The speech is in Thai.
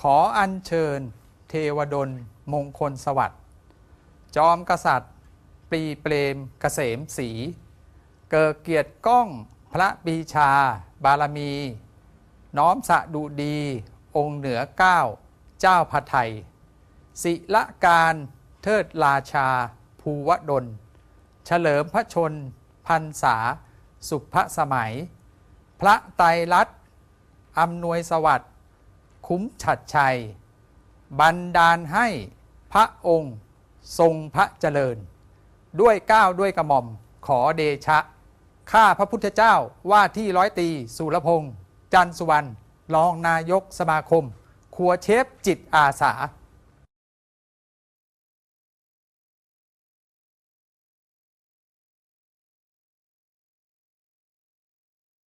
ขออัญเชิญ เทวดล มงคลสวัสดิ์จอมกษัตริย์ ปรีเปรมเกษมศรีเกิดเกียรติก้องพระปีชา บารมี น้อมสะดุดี องค์เหนือเก้า เจ้าพระไทย ศิละการเทิดราชา ภูวดล เฉลิมพระชน พันษา สุภสมัย พระไตรรัตน์อำนวยสวัสดิ์ คุ้มฉัดชัย บันดาลให้พระองค์ทรงพระเจริญ ด้วยก้าวด้วยกระหม่อมขอเดชะ ข้าพระพุทธเจ้าว่าที่ร้อยตีสุรพงษ์จันสุวรรณรองนายกสมาคม ครัวเชฟจิตอาสา